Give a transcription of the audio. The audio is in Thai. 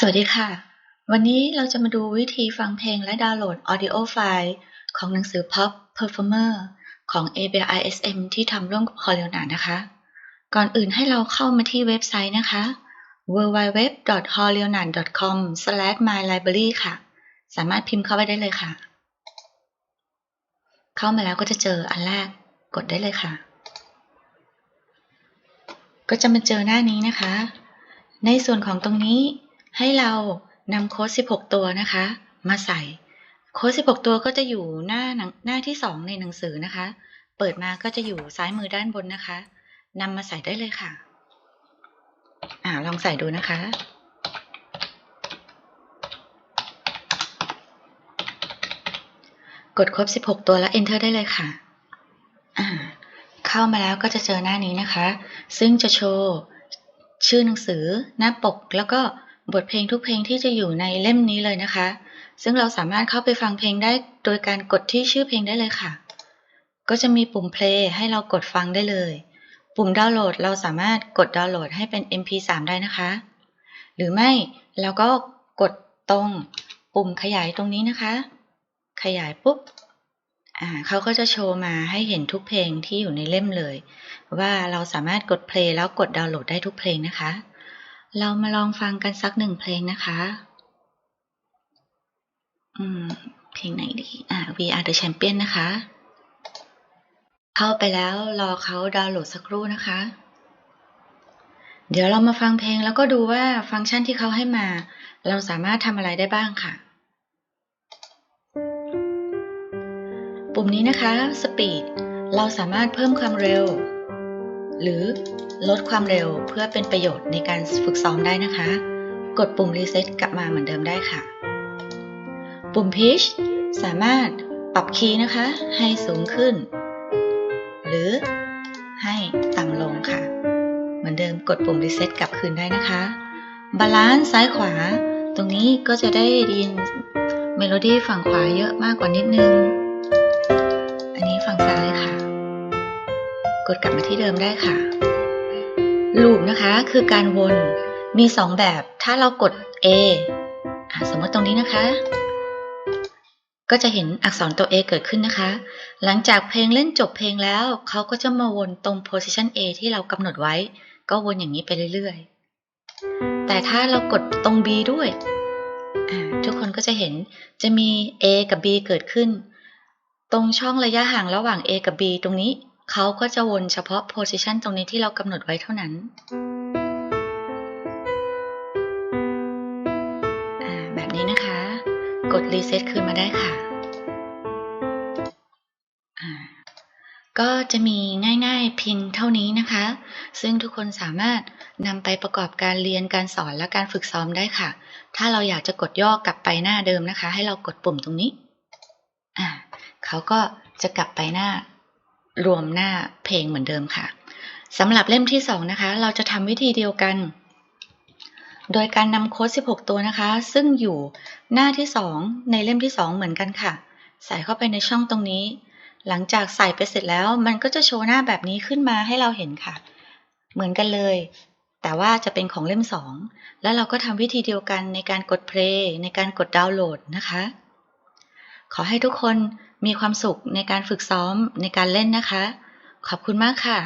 สวัสดีค่ะ วันนี้เราจะมาดูวิธีฟังเพลงและดาวน์โหลด Audio ไฟล์ของหนังสือ Pop Performer ของ ABISM ที่ทำร่วมกับ h o l l y w o o นะคะ ก่อนอื่นให้เราเข้ามาที่เว็บไซต์นะคะ www.hollyonan.com/mylibrary ค่ะ สามารถพิมพ์เข้าไปได้เลยค่ะ เข้ามาแล้วก็จะเจออันแรก กดได้เลยค่ะ ก็จะมาเจอหน้านี้นะคะ ในส่วนของตรงนี้ ให้เรานำโค้ด 16 ตัวนะคะ มาใส่ โค้ด 16 ตัวก็จะอยู่หน้าหน้าที่ 2 ในหนังสือนะคะ เปิดมาก็จะอยู่ซ้ายมือด้านบนนะคะนำมาใส่ได้เลยค่ะ อ่าลองใส่ดูนะคะ กดครบ 16 ตัวแล้ว enter ได้เลยค่ะ อ่า เข้ามาแล้วก็จะเจอหน้านี้นะคะ ซึ่งจะโชว์ชื่อหนังสือ หน้าปกแล้วก็ บทเพลงทุกเพลงที่จะอยู่ในเล่มนี้เลยนะคะ ซึ่งเราสามารถเข้าไปฟังเพลงได้โดยการกดที่ชื่อเพลงได้เลยค่ะ ก็จะมีปุ่ม play ให้เรากดฟังได้เลย ปุ่มดาวน์โหลดเราสามารถกดดาวน์โหลดให้เป็น mp3 ได้นะคะ หรือไม่เราก็กดตรงปุ่มขยายตรงนี้นะคะ ขยายปุ๊บเขาก็จะโชว์มาให้เห็นทุกเพลงที่อยู่ในเล่มเลย ว่าเราสามารถกด play แล้วกดดาวน์โหลดได้ทุกเพลงนะคะ เรามาลองฟังกันสักหนึ่งเพลงนะคะ อืม เพลงไหนดี อ่า We Are the Champion นะคะ เข้าไปแล้วรอเขาดาวน์โหลดสักครู่นะคะ เดี๋ยวเรามาฟังเพลงแล้วก็ดูว่าฟังก์ชันที่เขาให้มา เราสามารถทำอะไรได้บ้างค่ะ ปุ่มนี้นะคะ Speed เราสามารถเพิ่มความเร็ว หรือลดความเร็วเพื่อเป็นประโยชน์ในการฝึกซ้อมได้นะคะ กดปุ่มรีเซ็ตกลับมาเหมือนเดิมได้ค่ะ ปุ่ม Pitch สามารถปรับคีย์นะคะ ให้สูงขึ้น หรือให้ต่ำลงค่ะ เหมือนเดิมกดปุ่มรีเซ็ตกลับคืนได้นะคะบาลานซ์ซ้ายขวา ตรงนี้ก็จะได้ยินเมโลดี้ฝั่งขวาเยอะมากกว่านิดนึง กดกลับมาที่เดิมได้ค่ะลูปนะคะคือการวนมี 2 แบบ ถ้าเรากด A สมมติตรงนี้นะคะ ก็จะเห็นอักษรตัว A เกิดขึ้นนะคะ หลังจากเพลงเล่นจบเพลงแล้วเขาก็จะมาวนตรง position A ที่เรากำหนดไว้ ก็วนอย่างนี้ไปเรื่อยๆ แต่ถ้าเรากดตรง B ด้วย ทุกคนก็จะเห็นจะมี A กับ B เกิดขึ้น ตรงช่องระยะห่างระหว่าง A กับ B ตรงนี้ เขาก็จะวนเฉพาะโพสิชันตรงนี้ที่เรากำหนดไว้เท่านั้น แบบนี้นะคะ กดรีเซ็ตคืนมาได้ค่ะ ก็จะมีง่ายๆเพียงเท่านี้นะคะ ซึ่งทุกคนสามารถนำไปประกอบการเรียนการสอนและการฝึกซ้อมได้ค่ะ ถ้าเราอยากจะกดย่อกลับไปหน้าเดิมนะคะ ให้เรากดปุ่มตรงนี้ เขาก็จะกลับไปหน้า รวมหน้าเพลงเหมือนเดิมค่ะสำหรับเล่มที่ 2 นะคะ เราจะทำวิธีเดียวกัน โดยการนำโค้ด 16 ตัวนะคะ ซึ่งอยู่หน้าที่ 2 ในเล่มที่ 2 เหมือนกันค่ะ ใส่เข้าไปในช่องตรงนี้ หลังจากใส่ไปเสร็จแล้ว มันก็จะโชว์หน้าแบบนี้ขึ้นมาให้เราเห็นค่ะ เหมือนกันเลย แต่ว่าจะเป็นของเล่ม 2 แล้วเราก็ทำวิธีเดียวกันในการกดเพลย์ในการกดดาวน์โหลดนะคะ ขอให้ทุกคนมีความสุขในการฝึกซ้อมในการเล่นนะคะ ขอบคุณมากค่ะ